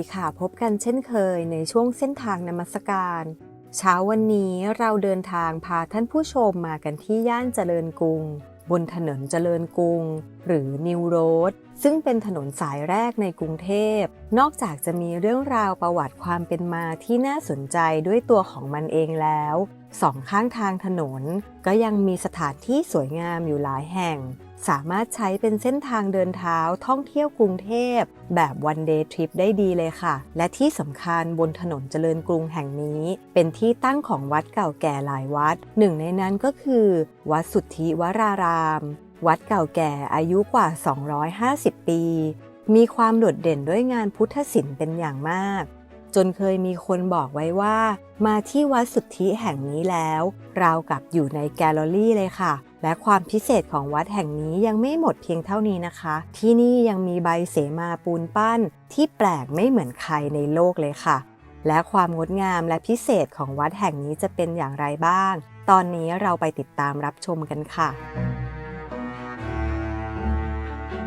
ดีค่ะ พบกันเช่นเคยในช่วงเส้นทางนมัสการ เช้าวันนี้เราเดินทางพาท่านผู้ชมมากันที่ย่านเจริญกรุง บนถนนเจริญกรุง หรือนิวโรดซึ่งเป็นถนนสายแรกในกรุงเทพ นอกจากจะมีเรื่องราวประวัติความเป็นมาที่น่าสนใจด้วยตัวของมันเองแล้วสองข้างทางถนน ก็ยังมีสถานที่สวยงามอยู่หลายแห่ง สามารถใช้เป็นเส้นทางเดินเท้าท่องเที่ยวกรุงเทพ แบบวันเดย์ทริปได้ดีเลยค่ะ และที่สำคัญบนถนนเจริญกรุงแห่งนี้ เป็นที่ตั้งของวัดเก่าแก่หลายวัด หนึ่งในนั้นก็คือ วัดสุทธิวราราม วัดเก่าแก่อายุกว่า 250 ปี มีความโดดเด่นด้วยงานพุทธศิลป์เป็นอย่างมากจนเคยมีคนบอกไว้ว่า มาที่วัดสุทธิแห่งนี้แล้ว ราวกับอยู่ในแกลเลอรี่เลยค่ะ และความพิเศษของวัดแห่งนี้ยังไม่หมดเพียงเท่านี้นะคะ ที่นี่ยังมีใบเสมาปูนปั้น ที่แปลกไม่เหมือนใครในโลกเลยค่ะ และความงดงามและพิเศษของวัดแห่งนี้จะเป็นอย่างไรบ้าง ตอนนี้เราไปติดตามรับชมกันค่ะ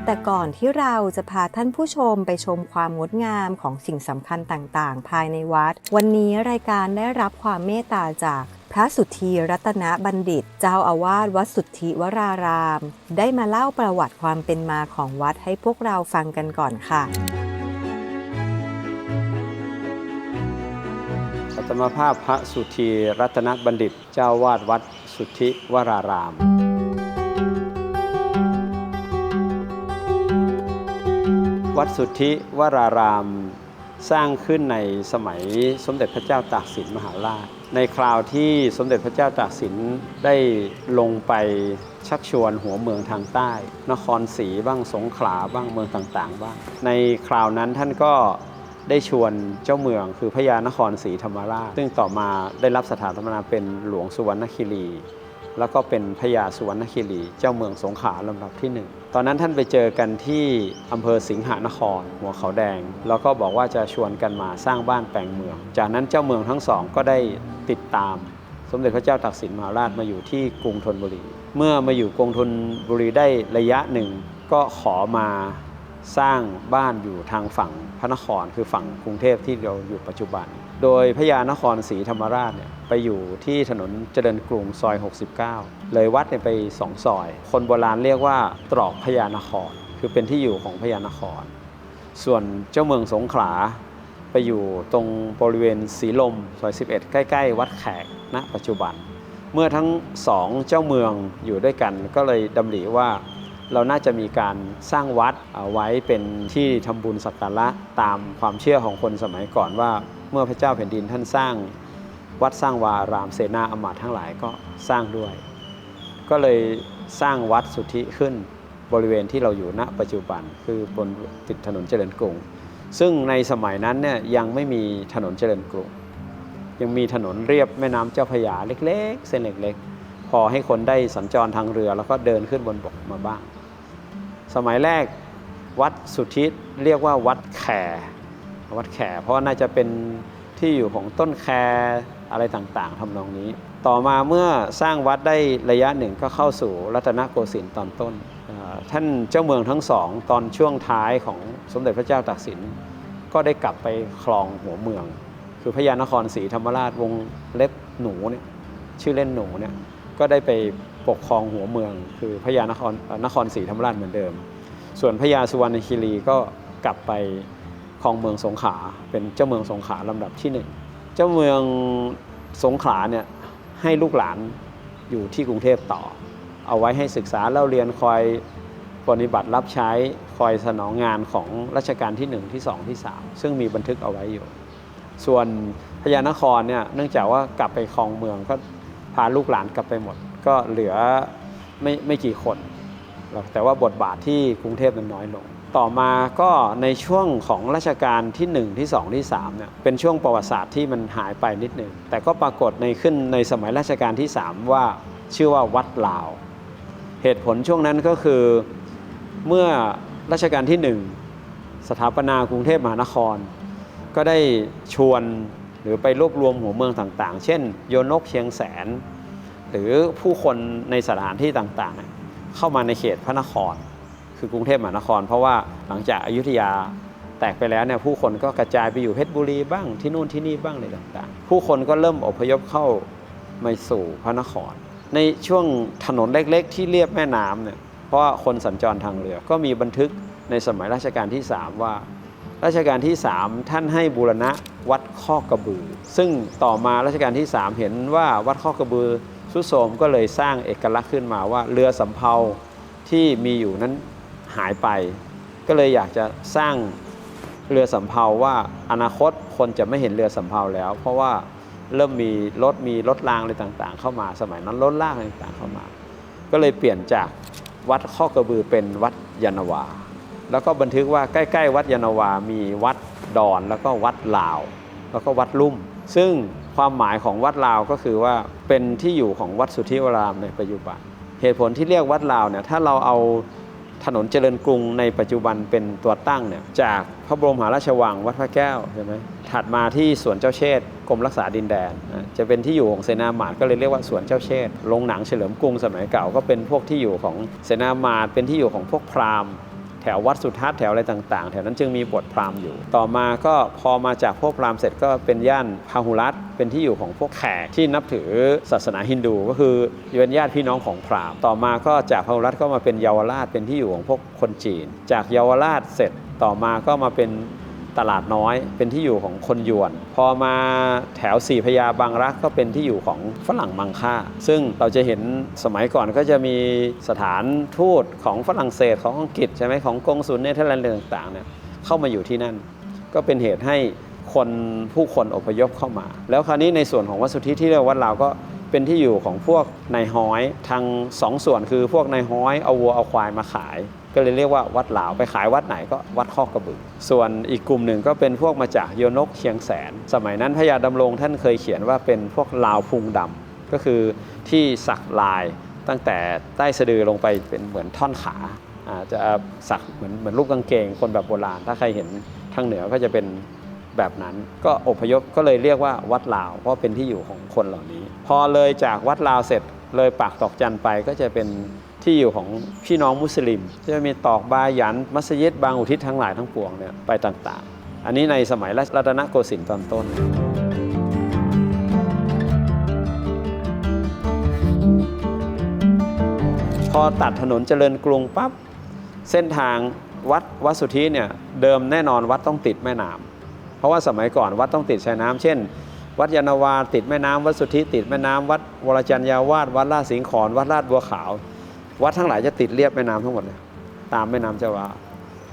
แต่ก่อนที่เราจะพาท่านผู้ชมไปชมความงดงามของสิ่งสำคัญต่างๆ ภายในวัด วันนี้รายการได้รับความเมตตาจาก พระสุธีรัตนบัณฑิต เจ้าอาวาสวัดสุทธิวราราม ได้มาเล่าประวัติความเป็นมาของวัดให้พวกเราฟังกันก่อนค่ะสัตมภาพพระสุธีรัตนบัณฑิต เจ้าวาดวัดสุทธิวราราม วัดสุทธิวราราม สร้างขึ้นในสมัยสมเด็จพระเจ้าตากสินมหาราช ในคราวที่สมเด็จพระเจ้าตากสินได้ลงไปชักชวนหัวเมืองทางใต้ นครศรีบ้างสงขลาบ้างเมืองต่างๆ บ้าง ในคราวนั้นท่านก็ได้ชวนเจ้าเมืองคือพญานครศรีธรรมราช ซึ่งต่อมาได้รับสถาปนาเป็นหลวงสุวรรณคิรี แล้วก็เป็นพญาสุวรรณคิรีเจ้าเมืองสงขลาลำดับที่หนึ่งตอนนั้นท่านไปเจอกันที่อำเภอสิงหนคร หัวเขาแดง แล้วก็บอกว่าจะชวนกันมาสร้างบ้านแปลงเมือง จากนั้นเจ้าเมืองทั้งสองก็ได้ติดตาม สมเด็จพระเจ้าตากสินมหาราชมาอยู่ที่กรุงธนบุรี เมื่อมาอยู่กรุงธนบุรีได้ระยะหนึ่ง ก็ขอมาสร้างบ้านอยู่ทางฝั่งพระนครคือฝั่งกรุงเทพที่เราอยู่ปัจจุบัน โดยพญานครศรีธรรมราชเนี่ยไปอยู่ที่ถนนเจริญกรุงซอย 69 เลยวัดเนี่ยไปสองซอย คนโบราณเรียกว่าตรอกพญานคร คือเป็นที่อยู่ของพญานคร ส่วนเจ้าเมืองสงขลาไปอยู่ตรงบริเวณสีลมซอย 11 ใกล้ ๆ วัดแขกณปัจจุบัน เมื่อทั้งสองเจ้าเมืองอยู่ด้วยกันก็เลยดำริว่าเราน่าจะมีการสร้างวัดเอาไว้เป็นที่ทำบุญสักการะตามความเชื่อของคนสมัยก่อนว่า เมื่อพระเจ้าแผ่นดินท่านสร้างวัดสร้างวารามเสนาอมาตย์ทั้งหลายก็สร้างด้วย ก็เลยสร้างวัดสุทธิขึ้นบริเวณที่เราอยู่ณปัจจุบันคือบนติดถนนเจริญกรุง ซึ่งในสมัยนั้นเนี่ยยังไม่มีถนนเจริญกรุง ยังมีถนนเรียบแม่น้ำเจ้าพระยาเล็ก ๆ เส้นเล็กๆ พอให้คนได้สัญจรทางเรือแล้วก็เดินขึ้นบนบกมาบ้าง สมัยแรกวัดสุทธิเรียกว่าวัดแข วัดแขเพราะน่าจะเป็นที่อยู่ของต้นแคอะไรต่างๆทำนองนี้ ต่อมาเมื่อสร้างวัดได้ระยะหนึ่งก็เข้าสู่รัตนโกสินทร์ตอนต้น ท่านเจ้าเมืองทั้งสองตอนช่วงท้ายของสมเด็จพระเจ้าตากสิน ก็ได้กลับไปคลองหัวเมือง คือพญานครศรีธรรมราชวงเล็บหนูเนี่ยชื่อเล่นหนูเนี่ยก็ได้ไปปกครองหัวเมือง คือพญานครนครศรีธรรมราชเหมือนเดิม ส่วนพญาสุวรรณคีรีก็กลับไป ครองเมืองสงขลาเป็นเจ้าเมืองสงขลาลำดับที่หนึ่งเจ้าเมืองสงขลาเนี่ยให้ลูกหลานอยู่ที่กรุงเทพต่อ เอาไว้ให้ศึกษาเล่าเรียนคอยปฏิบัติรับใช้คอยสนองงานของรัชกาลที่ 1 ที่ 2 ที่ 3 ซึ่งมีบันทึกเอาไว้อยู่ ส่วนพญานครเนี่ยเนื่องจากว่ากลับไปครองเมืองก็พาลูกหลานกลับไปหมด ก็เหลือไม่ไม่กี่คน แต่ว่าบทบาทที่กรุงเทพมันน้อยลง ต่อมาก็ในช่วงของรัชกาลที่ 1 ที่ 2 ที่3เนี่ยเป็นช่วงประวัติศาสตร์ที่มันหายไปนิดหนึ่งแต่ก็ปรากฏในขึ้นในสมัยรัชกาลที่ 3 ว่าชื่อว่าวัดลาว เหตุผลช่วงนั้นก็คือเมื่อรัชกาลที่ 1 สถาปนากรุงเทพมหานคร ก็ได้ชวนหรือไปรวบรวมหัวเมืองต่างๆ เช่น โยนกเชียงแสน หรือผู้คนในสถานที่ต่างๆ เข้ามาในเขตพระนคร คือกรุงเทพมหานคร เพราะว่าหลังจากอายุทยาแตกไปแล้วเนี่ยผู้คนก็กระจายไปอยู่เพชรบุรีบ้างที่นู่นที่นี่บ้างอะไรต่างๆ ผู้คนก็เริ่มอพยพเข้ามาสู่พระนคร ในช่วงถนนเล็กๆ ที่เลียบแม่น้ำเนี่ยเพราะคนสัญจรทางเรือ ก็มีบันทึกในสมัยรัชกาลที่ 3 ว่า รัชกาลที่ 3 ท่านให้บูรณะวัดข้อกระบือ ซึ่งต่อมารัชกาลที่ 3 เห็นว่าวัดข้อกระบือสุโทรมก็เลยสร้างเอกลักษณ์ขึ้นมาว่าเรือสำเภาที่มีอยู่นั้น หายไป ก็เลยอยากจะสร้างเรือสำเภาว่าอนาคตคนจะไม่เห็นเรือสำเภาแล้ว เพราะว่าเริ่มมีรถมีรถรางอะไรต่างๆ เข้ามาสมัยนั้นรถลากอะไรต่างๆเข้ามา ก็เลยเปลี่ยนจากวัดข้อกระบือเป็นวัดยานาวา แล้วก็บันทึกว่าใกล้ๆ วัดยานาวา มีวัดดอนแล้วก็วัดลาว แล้วก็วัดลุ่ม ซึ่งความหมายของวัดลาวก็คือว่าเป็นที่อยู่ของวัดสุทธิวรามในปัจจุบันเหตุผลที่เรียกวัดลาวเนี่ยถ้าเราเอา ถนนเจริญกรุงในปัจจุบันเป็นตัวตั้งเนี่ยจากพระบรมมหาราชวังวัดพระแก้วใช่ไหมถัดมาที่สวนเจ้าเชษฐ์กรมรักษาดินแดน จะเป็นที่อยู่ของเสนาหมาดก็เลยเรียกว่าสวนเจ้าเชษฐ์โรงหนังเฉลิมกรุงสมัยเก่าก็เป็นพวกที่อยู่ของเสนาหมาดเป็นที่อยู่ของพวกพราหมณ์ แถววัดสุทัศน์แถวอะไรต่างๆ แถวนั้นจึงมีบทพราหมณ์อยู่ ต่อมาก็พอมาจากพวกพราหมณ์เสร็จก็เป็นย่านพาหุรัตเป็นที่อยู่ของพวกแขกที่นับถือศาสนาฮินดูก็คือเป็นญาติพี่น้องของพราหมณ์ ต่อมาก็จากพาหุรัตก็มาเป็นเยาวราชเป็นที่อยู่ของพวกคนจีน จากเยาวราชเสร็จต่อมาก็มาเป็น ตลาดน้อย เป็นที่อยู่ของคนยวน พอมาแถวสี่พญาบางรักก็เป็นที่อยู่ของฝรั่งมังค่า ซึ่งเราจะเห็นสมัยก่อนก็จะมีสถานทูตของฝรั่งเศสของอังกฤษใช่ไหมของกงสุลเนเธอร์แลนด์ต่างๆเนี่ยเข้ามาอยู่ที่นั่น ก็เป็นเหตุให้คนผู้คนอพยพเข้ามา แล้วคราวนี้ในส่วนของวัดสุทธิที่เรียกว่าวัดลาวก็เป็นที่อยู่ของพวกนายฮ้อยทางสองส่วนคือพวกนายฮ้อยเอาวัวเอาควายมาขาย ก็เลยเรียกว่าวัดหลาวไปขายวัดไหนก็วัดข้อกระบือ ส่วนอีกกลุ่มหนึ่งก็เป็นพวกมาจากโยนกเชียงแสน สมัยนั้นพระยาดำรงท่านเคยเขียนว่าเป็นพวกลาวพุงดำก็คือที่สักลายตั้งแต่ใต้สะดือลงไปเป็นเหมือนท่อนขาอาจะสักเหมือนเหมือนรูปกางเกงคนแบบโบราณ ถ้าใครเห็นทางเหนือก็จะเป็นแบบนั้นก็อพยพก็เลยเรียกว่าวัดลาว เพราะเป็นที่อยู่ของคนเหล่านี้ พอเลยจากวัดลาวเสร็จเลยปากตอกจันไปก็จะเป็น ที่อยู่ของพี่น้องมุสลิมจะมีตอกบายันมัสยิดบางอุทิศทั้งหลายทั้งปวงเนี่ยไปต่างๆ อันนี้ในสมัยรัตนโกสินทร์ตอนต้น พอตัดถนนเจริญกรุงปั๊บเส้นทางวัดวัดสุทธิเนี่ยเดิมแน่นอนวัดต้องติดแม่น้ำเพราะว่าสมัยก่อนวัดต้องติดชายน้ำเช่น วัดยานาวาติดแม่น้ำวัดสุทธิติดแม่น้ำวัดวรจันยาวาสวัดลาดสิงห์ขอนวัดลาดบัวขาว วัดทั้งหลายจะติดเรียบแม่น้ำทั้งหมดเลยตามแม่น้ำเจ้าวา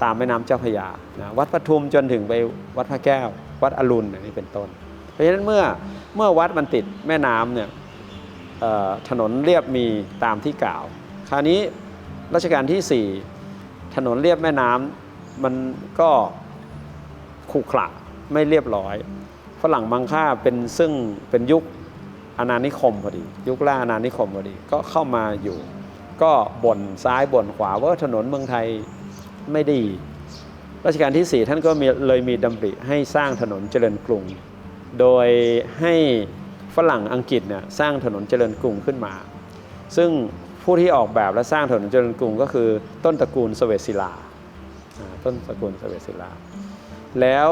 ตามแม่น้ำเจ้าพยานะวัดปทุมจนถึงไปวัดพระแก้ว วัดอรุณอันนี้เป็นต้น เพราะฉะนั้นเมื่อเมื่อวัดมันติดแม่น้ำเนี่ยถนนเรียบมีตามที่กล่าว คราวนี้รัชกาลที่ 4 ถนนเรียบแม่น้ำมันก็ขรุขระไม่เรียบร้อยฝรั่งมังค่าเป็นซึ่งเป็นยุคอาณานิคมพอดี ยุคล่าอาณานิคมพอดีก็เข้ามาอยู่ ก็บ่นซ้ายบ่นขวาว่าถนนเมืองไทยไม่ดี รัชกาลที่ 4 ท่านก็มีเลยมีดำริให้สร้างถนนเจริญกรุง โดยให้ฝรั่งอังกฤษเนี่ยสร้างถนนเจริญกรุงขึ้นมา ซึ่งผู้ที่ออกแบบและสร้างถนนเจริญกรุงก็คือต้นตระกูลสเวตศิลา ต้นตระกูลสเวตศิลา แล้ว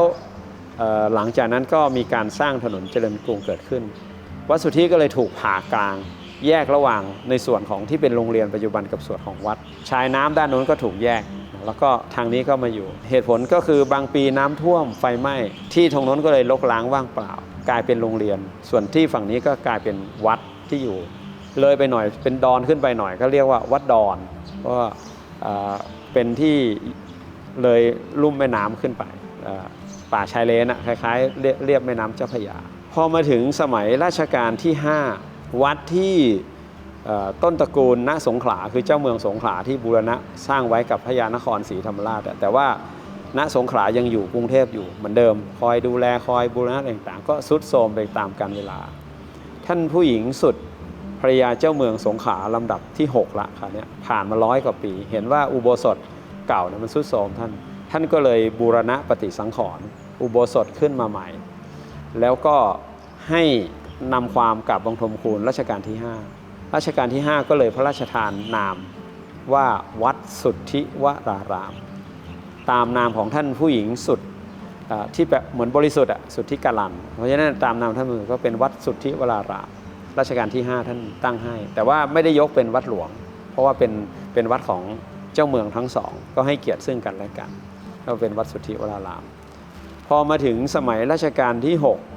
หลังจากนั้นก็มีการสร้างถนนเจริญกรุงเกิดขึ้น วัดสุทธิก็เลยถูกผ่ากลาง แยกระหว่างในส่วนของที่เป็นโรงเรียนปัจจุบันกับส่วนของวัด ชายน้ำด้านโน้นก็ถูกแยก แล้วก็ทางนี้ก็มาอยู่ เหตุผลก็คือบางปีน้ำท่วมไฟไหม้ที่ตรงโน้นก็เลยลกล้างว่างเปล่า กลายเป็นโรงเรียน ส่วนที่ฝั่งนี้ก็กลายเป็นวัดที่อยู่ เลยไปหน่อยเป็นดอนขึ้นไปหน่อยก็เรียกว่าวัดดอนเพราะว่าเป็นที่เลยลุ่มแม่น้ำขึ้นไปป่าชายเลนอะคล้ายๆเรียบแม่น้ำเจ้าพระยาพอมาถึงสมัยราชการที่ 5 วัดที่ต้นตระกูลณสงขลาคือเจ้าเมืองสงขลาที่บูรณะสร้างไว้กับพระยานครศรีธรรมราช แต่ว่าณสงขลายังอยู่กรุงเทพอยู่เหมือนเดิม คอยดูแลคอยบูรณะต่างๆ ก็สุดโทมไปตามกาลเวลา ท่านผู้หญิงสุดภรยาเจ้าเมืองสงขลาลำดับที่ 6 ละค่ะเนี่ยผ่านมาร้อยกว่าปี เห็นว่าอุโบสถเก่าเนี่ยมันสุดโทมท่าน ท่านก็เลยบูรณะปฏิสังขรณ์อุโบสถขึ้นมาใหม่ แล้วก็ให้ นำความกับบังทมคูณรัชกาลที่ 5 รัชกาลที่ 5 ก็เลยพระราชทานนามว่าวัดสุทธิวราราม ตามนามของท่านผู้หญิงสุดที่แบบเหมือนบริสุทธิ์อะสุทธิกาลัน เพราะฉะนั้นตามนามท่านมือก็เป็นวัดสุทธิวราราม รัชกาลที่ 5 ท่านตั้งให้ แต่ว่าไม่ได้ยกเป็นวัดหลวง เพราะว่าเป็นเป็นวัดของเจ้าเมืองทั้งสอง ก็ให้เกียรติซึ่งกันและกัน ก็เป็นวัดสุทธิวราราม พอมาถึงสมัยรัชกาลที่ 6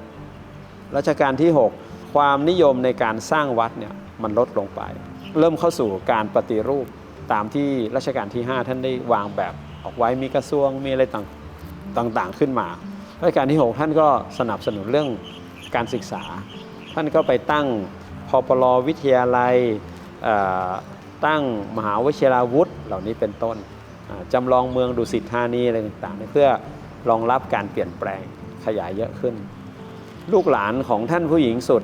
รัชกาลที่ 6 ความนิยมในการสร้างวัดเนี่ยมันลดลงไป เริ่มเข้าสู่การปฏิรูปตามที่รัชกาลที่ 5 ท่านได้วางแบบออกไว้มีกระทรวงมีอะไรต่างต่างๆขึ้นมารัชกาลที่ 6 ท่านก็สนับสนุนเรื่องการศึกษา ท่านก็ไปตั้งพปลวิทยาลัยตั้งมหาวิทยาวุฒิเหล่านี้เป็นต้นจำลองเมืองดุสิตธานีอะไรต่างๆ เพื่อรองรับการเปลี่ยนแปลงขยายเยอะขึ้น ลูกหลานของท่านผู้หญิงสุด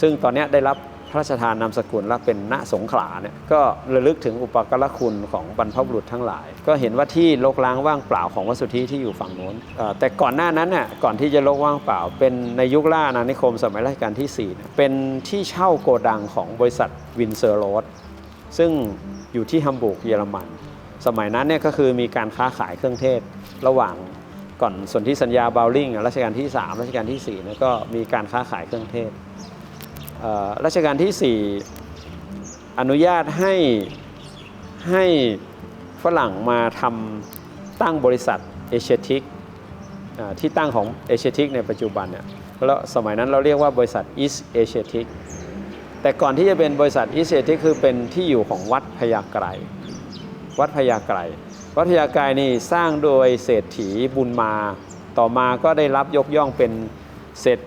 ซึ่งตอนนี้ได้รับพระราชทานนามสกุลและเป็นณสงขลาเนี่ยก็ระลึกถึงอุปการะคุณของบรรพบุรุษทั้งหลาย ก็เห็นว่าที่รกร้างว่างเปล่าของวัสุทธิที่อยู่ฝั่งโน้นแต่ก่อนหน้านั้นน่ะก่อนที่จะรกว่างเปล่า เป็นในยุคล่าอาณานิคมสมัยรัชกาลที่สี่เป็นที่เช่าโกดังของบริษัทวินเซอร์โรสซึ่งอยู่ที่ฮัมบูร์กเยอรมัน สมัยนั้นเนี่ยก็คือมีการค้าขายเครื่องเทศระหว่าง ก่อนส่วนธิสัญญาบาวลิงรัชกาลที่ 3 รัชกาลที่4เนี่ก็มีการค้าขายเครื่องเทศรัชกาลที่ 4 อนุญาตให้ให้ฝรั่งมาทำตั้งบริษัทเอเชียทิกที่ตั้งของเอเชียทิกในปัจจุบันเนี่ยแล้วสมัยนั้นเราเรียกว่าบริษัท East Asiatic แต่ก่อนที่จะเป็นบริษัท East Asiatic คือเป็นที่อยู่ของวัดพญาไกรวัดพญาไกร วัดพญาไกรนี่สร้างโดยเศรษฐีบุญมา ต่อมาก็ได้รับยกย่องเป็นเศรษ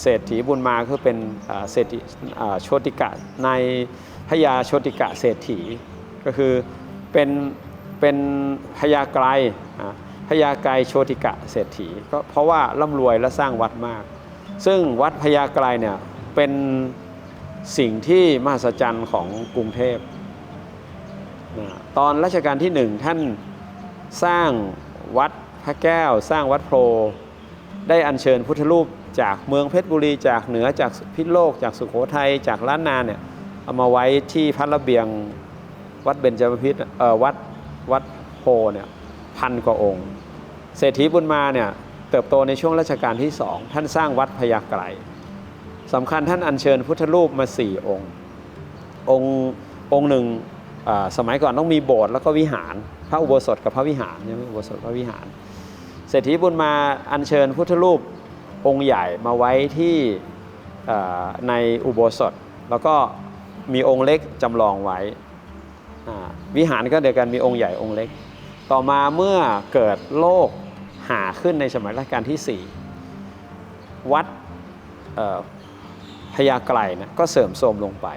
เศรษฐีบุญมาคือเป็นเศรษฐีโชติกะในพญาโชติกะเศรษฐี ก็คือเป็นเป็นพญาไกรพญาไกรโชติกะเศรษฐีก็เพราะว่าร่ำรวยและสร้างวัดมาก ซึ่งวัดพญาไกรเนี่ยเป็นสิ่งที่มหัศจรรย์ของกรุงเทพ ตอนรัชกาลที่หนึ่งท่านสร้างวัดพระแก้ว สร้างวัดโพได้อัญเชิญพุทธรูปจากเมืองเพชรบุรีจากเหนือจากพิษโลก จากสุโขทัยจากล้านนาเนี่ยเอามาไว้ที่พระระเบียงวัดเบญจมพิตรเอ่อวัดวัดโพเนี่ยพันกว่าองค์ เศรษฐีบุญมาเนี่ยเติบโตในช่วงรัชกาลที่สองท่านสร้างวัดพญาไกรสำคัญท่านอัญเชิญพุทธรูปมาสี่องค์ องค์องค์หนึ่ง สมัยก่อนต้องมีโบสถ์แล้วก็วิหาร พระอุโบสถกับพระวิหารใช่ไหมอุโบสถพระวิหาร เศรษฐีบุญมาอัญเชิญพุทธรูปองค์ใหญ่มาไว้ที่ในอุโบสถ แล้วก็มีองค์เล็กจำลองไว้วิหารก็เดียวกันมีองค์ใหญ่องค์เล็ก ต่อมาเมื่อเกิดโรคหาขึ้นในสมัยรัชกาลที่ 4 วัดพญาไกรนะก็เสื่อมโทรมลงไป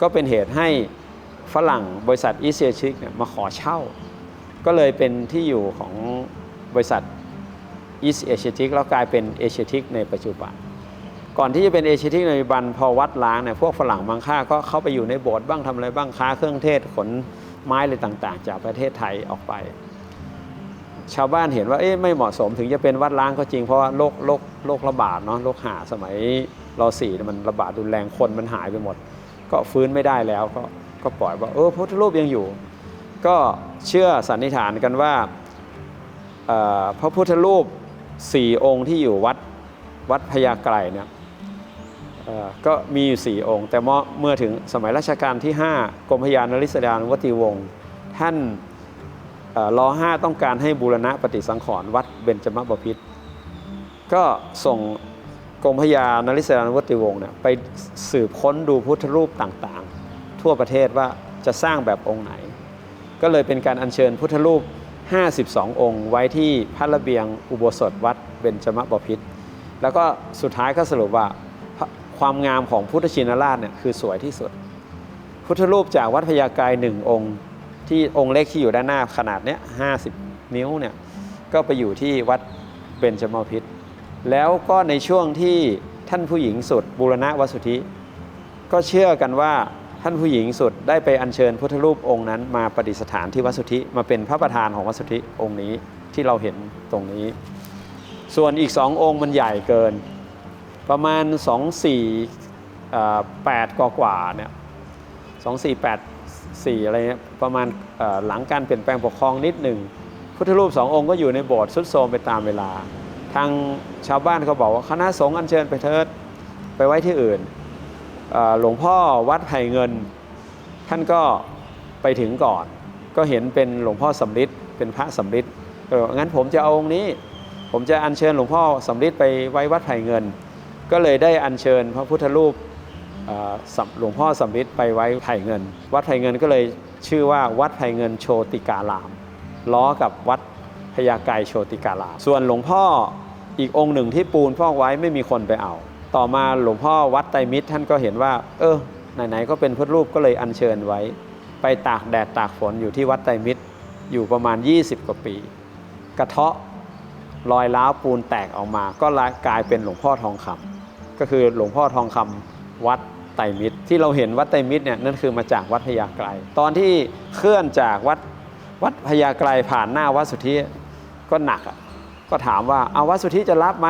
ก็เป็นเหตุให้ ฝรั่งบริษัทอีเซียชิกเนี่ยมาขอเช่า ก็เลยเป็นที่อยู่ของบริษัทอีสเอเชียทิกแล้วกลายเป็นเอเชียทิกในปัจจุบัน ก่อนที่จะเป็นเอเชียทิกในปัจจุบันพอวัดล้างเนี่ยพวกฝรั่งบางค่าก็เข้าไปอยู่ในโบสถ์บ้างทำอะไรบ้างค้าเครื่องเทศขนไม้อะไรต่างๆ จากประเทศไทยออกไป ชาวบ้านเห็นว่าเอ๊ะไม่เหมาะสมถึงจะเป็นวัดล้างก็จริงเพราะว่าโรคโรคโรคระบาดเนาะโรคหาสมัยรสี่มันระบาดรุนแรงคนมันหายไปหมด ก็ฟื้นไม่ได้แล้วก็ ก็ปล่อยว่าเออพระพุทธรูปยังอยู่ ก็เชื่อสันนิษฐานกันว่าพระพุทธรูปสี่องค์ที่อยู่วัดวัดพญาไกรเนี่ยก็มีอยู่สี่องค์ แต่เมื่อเมื่อถึงสมัยรัชกาลที่ 5 กรมพยานริศดานวติวงศ์ท่านเอ่อรอห้าต้องการให้บูรณะปฏิสังขรณ์วัดเบญจมบพิตรก็ส่งกรมพยานริศดานวติวงศ์เนี่ยไปสืบค้นดูพุทธรูปต่างๆ ทั่วประเทศว่าจะสร้างแบบองค์ไหน ก็เลยเป็นการอัญเชิญพุทธรูป 52 องค์ ไว้ที่พระระเบียงอุโบสถวัดเบญจมบพิตรแล้วก็สุดท้ายก็สรุปว่าความงามของพุทธชินราชเนี่ยคือสวยที่สุด พุทธรูปจากวัดพญาไกรหนึ่งองค์ ที่องค์เล็กที่อยู่ด้านหน้าขนาดเนี้ย50 นิ้วเนี่ยก็ไปอยู่ที่วัดเบญจมบพิตรแล้วก็ในช่วงที่ท่านผู้หญิงสุดบูรณะวสุทธิ ก็เชื่อกันว่า ท่านผู้หญิงสุดได้ไปอัญเชิญพุทธรูปองค์นั้น มาประดิษฐานที่วัดสุทธิมาเป็นพระประธานของวัดสุทธิองค์นี้ที่เราเห็นตรงนี้ ส่วนอีกสององค์มันใหญ่เกิน ประมาณ 2 4 8กว่ากว่าเนี่ย2 4 8 4อะไรเงี้ยประมาณหลังการเปลี่ยนแปลงปกครองนิดหนึ่งพุทธรูปสององค์ก็อยู่ในโบสถ์สุดโทรมไปตามเวลา ทางชาวบ้านเขาบอกว่าคณะสงฆ์อัญเชิญไปเถิดไปไว้ที่อื่น หลวงพ่อวัดไผ่เงิน ท่านก็ไปถึงก่อน ก็เห็นเป็นหลวงพ่อสำริดเป็นพระสำริดเอองั้นผมจะเอาองค์นี้ ผมจะอัญเชิญหลวงพ่อสำริดไปไว้วัดไผ่เงิน ก็เลยได้อัญเชิญพระพุทธรูปหลวงพ่อสำริดไปไว้ไผ่เงิน วัดไผ่เงินก็เลยชื่อว่าวัดไผ่เงินโชติการาม ล้อกับวัดพญาไกรโชติการาม ส่วนหลวงพ่ออีกองค์หนึ่งที่ปูนพอกไว้ไม่มีคนไปเอา ต่อมาหลวงพ่อวัดไตรมิตรท่านก็เห็นว่า เออไหนๆก็เป็นพุทธรูปก็เลยอัญเชิญไว้ ไปตากแดดตากฝนอยู่ที่วัดไตรมิตรอยู่ประมาณ 20 กว่าปี กระเทาะรอยร้าวปูนแตกออกมา ก็กลายเป็นหลวงพ่อทองคำก็คือหลวงพ่อทองคำวัดไตรมิตร ที่เราเห็นวัดไตรมิตรเนี่ยนั่นคือมาจากวัดพญาไกรตอนที่เคลื่อนจากวัดวัดพญาไกรผ่านหน้าวัดสุทธิก็หนักอะก็ถามว่าเอาวัดสุทธิจะรับไหม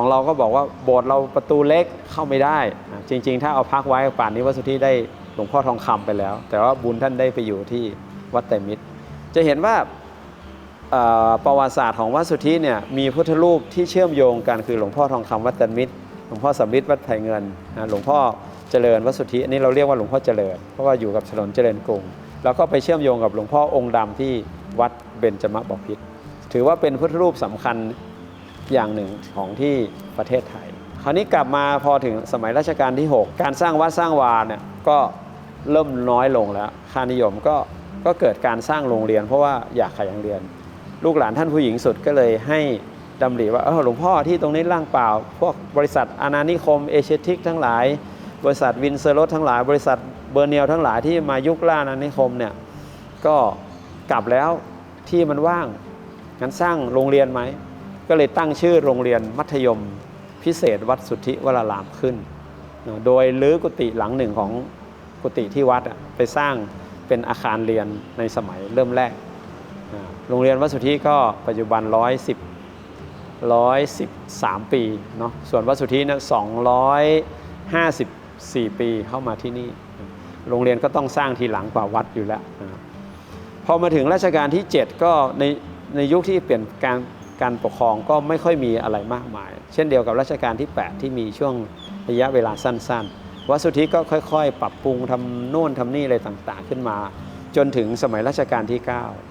ของเราก็บอกว่าโบสถ์เราประตูเล็กเข้าไม่ได้ จริง ๆ ถ้าเอาพักไว้ป่านนี้วัดสุทธิได้หลวงพ่อทองคำไปแล้ว แต่ว่าบุญท่านได้ไปอยู่ที่วัดไตมิตร จะเห็นว่าประวัติศาสตร์ของวัดสุทธิเนี่ยมีพุทธรูปที่เชื่อมโยงกันคือหลวงพ่อทองคำวัดตันมิตร หลวงพ่อสำริดวัดไผ่เงินหลวงพ่อเจริญวัดสุทธิอันนี้เราเรียกว่าหลวงพ่อเจริญ เพราะว่าอยู่กับถนนเจริญกรุงแล้วก็ไปเชื่อมโยงกับหลวงพ่อองค์ดำที่วัดเบญจมบพิตรถือว่าเป็นพุทธรูปสำคัญ อย่างหนึ่งของที่ประเทศไทย คราวนี้กลับมาพอถึงสมัยรัชกาลที่ 6 การสร้างวัดสร้างวาเนี่ยก็เริ่มน้อยลงแล้วค่านิยมก็ก็เกิดการสร้างโรงเรียน เพราะว่าอยากขยันเรียน ลูกหลานท่านผู้หญิงสุดก็เลยให้ดำริว่าเออหลวงพ่อที่ตรงนี้ล่างเปล่า พวกบริษัทอาณานิคมเอเชียทิกทั้งหลาย บริษัทวินเซอร์รถทั้งหลาย บริษัทเบอร์เนียลทั้งหลายที่มายุคล่าอาณานิคมเนี่ยก็กลับแล้วที่มันว่างงั้นสร้างโรงเรียนไหม ก็เลยตั้งชื่อโรงเรียนมัธยมพิเศษวัดสุทธิวรารามขึ้น โดยลื้อกุฏิหลังหนึ่งของกุฏิที่วัดไปสร้างเป็นอาคารเรียนในสมัยเริ่มแรก โรงเรียนวัดสุทธิก็ปัจจุบัน 110 113 ปีเนาะ ส่วนวัดสุทธิเนี่ย254 ปีเข้ามาที่นี่ โรงเรียนก็ต้องสร้างทีหลังกว่าวัดอยู่แล้วนะพอมาถึงรัชกาลที่ 7 ก็ในในยุคที่เปลี่ยนการ การปกครองก็ไม่ค่อยมีอะไรมากมาย เช่นเดียวกับรัชกาลที่ 8 ที่มีช่วงระยะเวลาสั้น ๆ วัดสุทธิก็ค่อย ๆ ปรับปรุงทำโน่นทำนี่อะไรต่างๆ ขึ้นมา จนถึงสมัยรัชกาลที่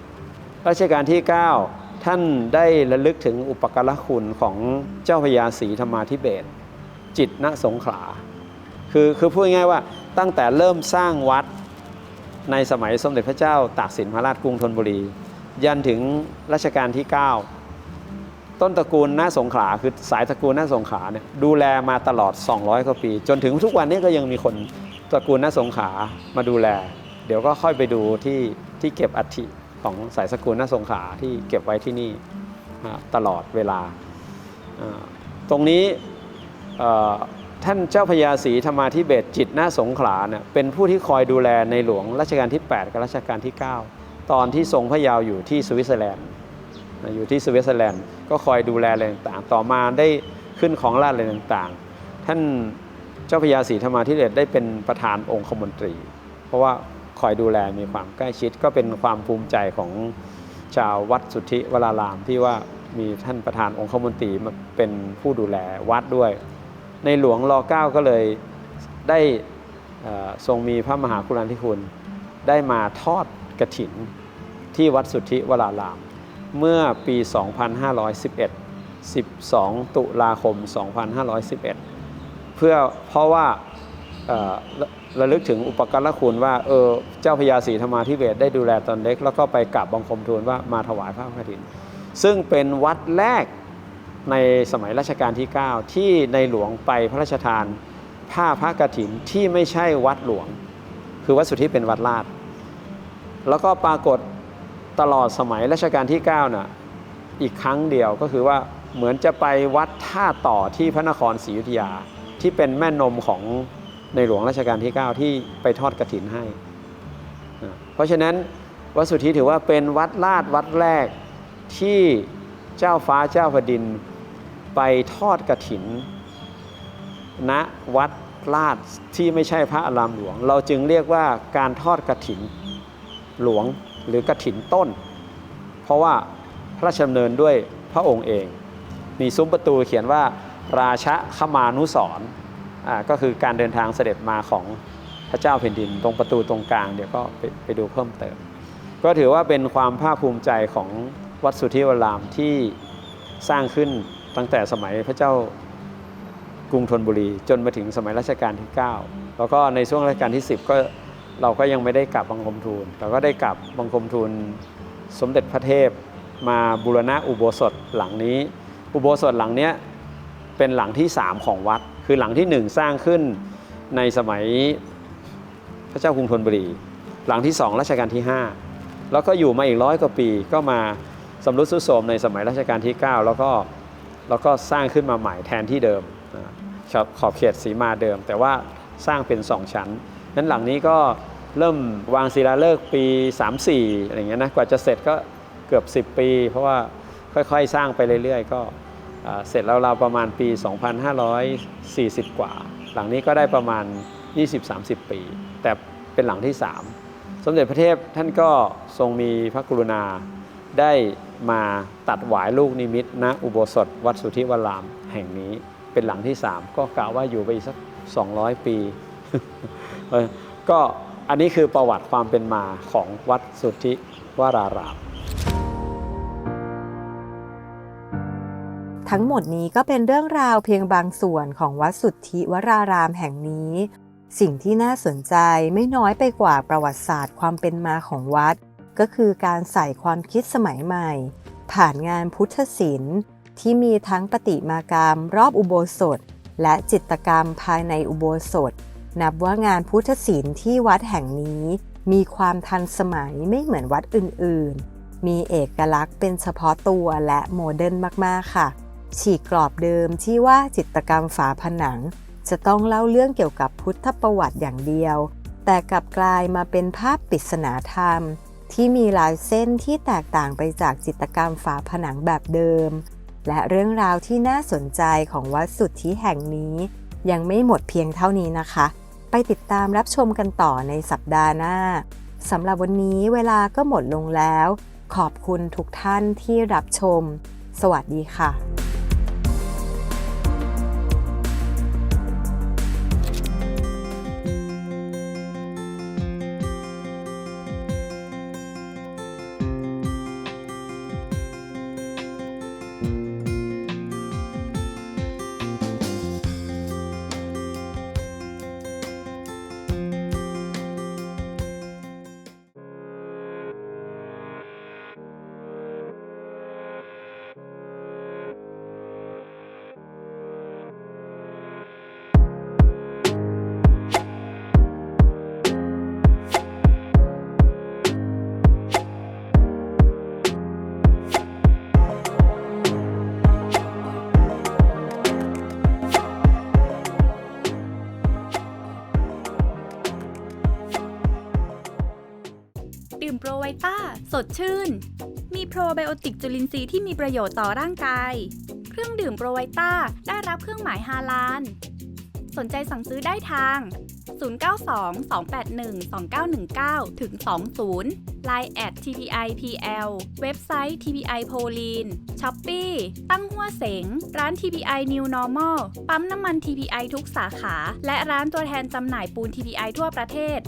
9 รัชกาลที่ 9 ท่านได้ระลึกถึงอุปการะคุณของเจ้าพระยาศรีธรรมาธิเบศจิตณสงขลาคือคือพูดง่ายว่าตั้งแต่เริ่มสร้างวัดในสมัยสมเด็จพระเจ้าตากสินมหาราชกรุงธนบุรี ยันถึงรัชกาลที่ 9 ต้นตระกูลณสงขาคือสายตระกูลณสงขาเนี่ยดูแลมาตลอด 200 กว่าปี จนถึงทุกวันนี้ก็ยังมีคนตระกูลณสงขามาดูแล เดี๋ยวก็ค่อยไปดูที่ที่เก็บอัฐิของสายสกุลณสงขาที่เก็บไว้ที่นี่ตลอดเวลา ตรงนี้ท่านเจ้าพญาศรีธรรมาธิเบศจิตรณสงขลาเนี่ยเป็นผู้ที่คอยดูแลในหลวงรัชกาลที่ 8 กับรัชกาลที่ 9 ตอนที่ทรงพระเยาว์อยู่ที่สวิตเซอร์แลนด์ อยู่ที่สวิตเซอร์แลนด์ก็คอยดูแลอะไรต่างๆ ต่อมาได้ขึ้นของราชอะไรต่างๆ ท่านเจ้าพญาศรีธรรมาธิเบศรได้เป็นประธานองคมนตรี เพราะว่าคอยดูแลมีความใกล้ชิดก็เป็นความภูมิใจของชาววัดสุทธิวรารามที่ว่ามีท่านประธานองคมนตรีมาเป็นผู้ดูแลวัดด้วย ในหลวงรอเก้าก็เลยได้ทรงมีพระมหากรุณาธิคุณ ได้มาทอดกระถินที่วัดสุทธิวราราม เมื่อปี 2511 12 ตุลาคม 2511 เพื่อเพราะว่าระลึกถึงอุปการะคุณว่าเออเจ้าพญาศรีธรรมาธิเบศได้ดูแลตอนเล็ก แล้วก็ไปกราบบังคมทูลว่ามาถวายพระกฐิน ซึ่งเป็นวัดแรกในสมัยรัชกาลที่ 9 ที่ในหลวงไปพระราชทานผ้าพระกฐินที่ไม่ใช่วัดหลวง คือวัดสุทธิเป็นวัดลาดแล้วก็ปรากฏ ตลอดสมัยรัชกาลที่9น่ะอีกครั้งเดียวก็คือว่าเหมือนจะไปวัดท่าต่อที่พระนครศรีอยุธยาที่เป็นแม่นมของในหลวงรัชกาลที่ 9 ที่ไปทอดกระถินให้นะเพราะฉะนั้นวัดสุทธิถือว่าเป็นวัดลาดวัดแรกที่เจ้าฟ้าเจ้าแผ่นดิน ไปทอดกระถินณวัดลาดที่ไม่ใช่พระอารามหลวง เราจึงเรียกว่าการทอดกระถินหลวง หรือกระถินต้น เพราะว่าพระราชดำเนินด้วยพระองค์เอง มีซุ้มประตูเขียนว่าราชขมานุสรอ่าก็คือการเดินทางเสด็จมาของพระเจ้าแผ่นดิน ตรงประตูตรงกลางเดี๋ยวก็ไปไปดูเพิ่มเติม ก็ถือว่าเป็นความภาคภูมิใจของวัดสุทธิวรามที่สร้างขึ้นตั้งแต่สมัยพระเจ้ากรุงธนบุรี จนมาถึงสมัยรัชกาลที่ 9 แล้วก็ในช่วงรัชกาลที่ 10 ก็ เราก็ยังไม่ได้กลับบังคมทูล เราก็ได้กลับบังคมทูลสมเด็จพระเทพมาบูรณะอุโบสถหลังนี้ อุโบสถหลังเนี้ยเป็นหลังที่ 3 ของวัด คือหลังที่ 1 สร้างขึ้นในสมัยพระเจ้ากรุงธนบุรี หลังที่ 2 รัชกาลที่ 5 แล้วก็อยู่มาอีกร้อยกว่าปีก็มาสำรุดสุดโทมในสมัยรัชกาลที่ 9 แล้วก็แล้วก็สร้างขึ้นมาใหม่แทนที่เดิมขอบขอบเขตสีมาเดิม แต่ว่าสร้างเป็น2ชั้น นั้นหลังนี้ก็เริ่มวางศิลาฤกษ์ปี 34อะไรเงี้ยนะกว่าจะเสร็จก็เกือบ 10 ปี เพราะว่าค่อยๆ สร้างไปเรื่อยๆ ก็เสร็จแล้วเราวประมาณปี 2540 กว่า หลังนี้ก็ได้ประมาณ 20-30 ปี แต่เป็นหลังที่ 3 สมเด็จพระเทพท่านก็ทรงมีพระกรุณาได้มาตัดหวายลูกนิมิตณอุโบสถวัดสุทธิวรามแห่งนี้เป็นหลังที่ 3 ก็กล่าวว่าอยู่ไปอีกสัก 200 ปี ก็อันนี้คือประวัติความเป็นมาของวัดสุทธิวรารามทั้งหมดนี้ก็เป็นเรื่องราวเพียงบางส่วนของวัดสุทธิวรารามแห่งนี้ สิ่งที่น่าสนใจไม่น้อยไปกว่าประวัติศาสตร์ความเป็นมาของวัด ก็คือการใส่ความคิดสมัยใหม่ ผ่านงานพุทธศิลป์ที่มีทั้งประติมากรรม รอบอุโบสถ และจิตกรรมภายในอุโบสถ นับว่างานพุทธศิลป์ที่วัดแห่งนี้ มีความทันสมัยไม่เหมือนวัดอื่นๆ มีเอกลักษณ์เป็นเฉพาะตัวและโมเดิร์นมากๆค่ะ ฉีกกรอบเดิมที่ว่าจิตกรรมฝาผนัง จะต้องเล่าเรื่องเกี่ยวกับพุทธประวัติอย่างเดียว แต่กลับกลายมาเป็นภาพปริศนาธรรม ที่มีลายเส้นที่แตกต่างไปจากจิตกรรมฝาผนังแบบเดิม และเรื่องราวที่น่าสนใจของวัดสุทธิแห่งนี้ ยังไม่หมดเพียงเท่านี้นะคะ ไปติดตามรับชมกันต่อในสัปดาห์หน้าสำหรับวันนี้เวลาก็หมดลงแล้ว ขอบคุณทุกท่านที่รับชม สวัสดีค่ะ ไวต้า สดชื่น มีโปรไบโอติกจุลินทรีย์ที่มีประโยชน์ต่อร่างกาย เครื่องดื่มโปรไวต้าได้รับเครื่องหมายฮาลาน สนใจสั่งซื้อได้ทาง 092-281-2919 ถึง 20 Line at tpipl เว็บไซต์ tpi p o l i n Shopee ตั้งหัวเสง ร้าน tpi New Normal ปั๊มน้ำมัน tpi ทุกสาขา และร้านตัวแทนจำหน่ายปูน tpi ทั่วประเทศ